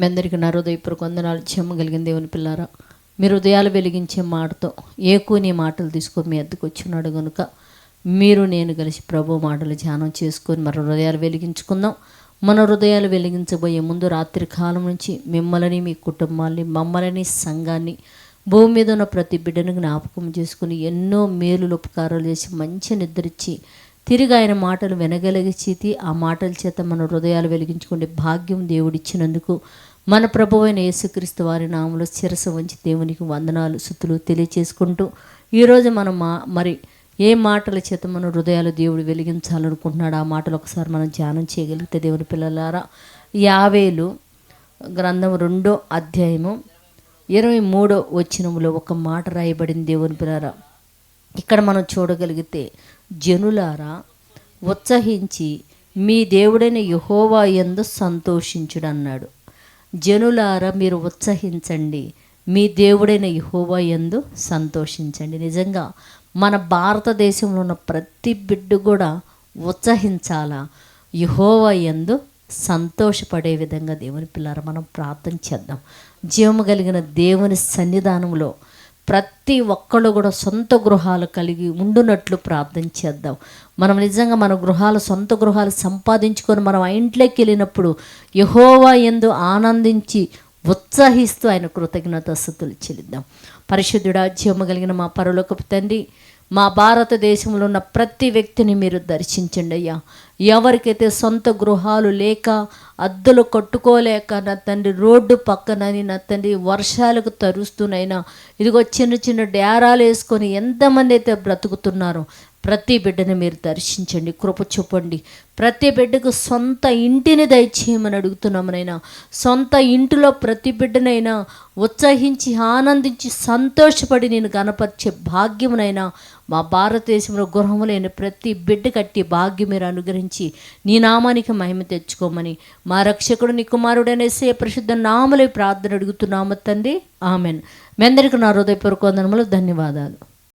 మీ అందరికీ నా హృదయపూర్వక వందనాలు క్షమ కలిగిన దేవుని పిల్లారా. మీరు హృదయాలు వెలిగించే మాటతో ఏకూని మాటలు తీసుకొని మీ అద్దకు వచ్చినాడు కనుక మీరు నేను కలిసి ప్రభు మాటలు ధ్యానం చేసుకొని మన హృదయాలు వెలిగించుకుందాం. మన హృదయాలు వెలిగించబోయే ముందు రాత్రి కాలం నుంచి మిమ్మల్ని మీ కుటుంబాన్ని మమ్మల్ని సంఘాన్ని భూమి మీద ఉన్న ప్రతి బిడ్డను జ్ఞాపకం చేసుకుని ఎన్నో మేలులు ఉపకారాలు చేసి మంచి నిద్రించి తిరిగి ఆయన మాటలు వినగలిగిచి ఆ మాటల చేత మన హృదయాలు వెలిగించుకునే భాగ్యం దేవుడిచ్చినందుకు మన ప్రభు అయిన యేసుక్రీస్తు వారి నామలో శిరస వంచి దేవునికి వందనాలు సుతులు తెలియచేసుకుంటూ ఈరోజు మనం మా మరి ఏ మాటల చేత మన హృదయాలు దేవుడు వెలిగించాలనుకుంటున్నాడు ఆ మాటలు ఒకసారి మనం ధ్యానం చేయగలిగితే దేవుని పిల్లలారా యావేలు గ్రంథం రెండో అధ్యాయము ఇరవై మూడో వచనములో ఒక మాట రాయబడింది దేవుని పిల్లరా ఇక్కడ మనం చూడగలిగితే జనులారా ఉత్సహించి మీ దేవుడైన యహోవా ఎందు సంతోషించుడు అన్నాడు జనులారా మీరు ఉత్సహించండి. మీ దేవుడైన యహోవా యందు సంతోషించండి. నిజంగా మన భారతదేశంలో ఉన్న ప్రతి బిడ్డ కూడా ఉత్సహించాలా? యహోవా యందు సంతోషపడే విధంగా దేవుని పిల్లారా మనం ప్రార్థన చేద్దాం. జీవము కలిగిన దేవుని సన్నిధానంలో ప్రతి ఒక్కళ్ళు కూడా సొంత గృహాలు కలిగి ఉండునట్లు ప్రార్థన చేద్దాం. మనం నిజంగా మన గృహాలు సొంత గృహాలు సంపాదించుకొని మనం ఆ ఇంట్లోకి వెళ్ళినప్పుడు యహోవా ఎందు ఆనందించి ఉత్సాహిస్తూ ఆయన కృతజ్ఞత స్థుతులు చెల్లిద్దాం. పరిశుద్ధుడా జీవము కలిగిన మా పరలోకపు తండ్రి మా భారతదేశంలో ఉన్న ప్రతి వ్యక్తిని మీరు దర్శించండి అయ్యా. ఎవరికైతే సొంత గృహాలు లేక అద్దెలు కట్టుకోలేక నా తండ్రి రోడ్డు పక్కనని నా తండ్రి వర్షాలకు తరుస్తూనైనా ఇదిగో చిన్న చిన్న డేరాలు వేసుకొని ఎంతమంది అయితే బ్రతుకుతున్నారో ప్రతి బిడ్డని మీరు దర్శించండి కృప చూపండి. ప్రతి బిడ్డకు సొంత ఇంటిని దయచేయమని అడుగుతున్నామనైనా సొంత ఇంటిలో ప్రతి బిడ్డనైనా ఉత్సహించి ఆనందించి సంతోషపడి నేను గణపరిచే భాగ్యమునైనా మా భారతదేశంలో గృహము లేని ప్రతి బిడ్డ కట్టి భాగ్యం మీరు అనుగ్రహించి నీ నామానికి మహిమ తెచ్చుకోమని మా రక్షకుడు నీ కుమారుడనేసే ప్రసిద్ధ నామలే ప్రార్థన అడుగుతున్నాము తండ్రి. ఆమెన్. మీ అందరికీ నా హృదయపూర్వక వందనములు ధన్యవాదాలు.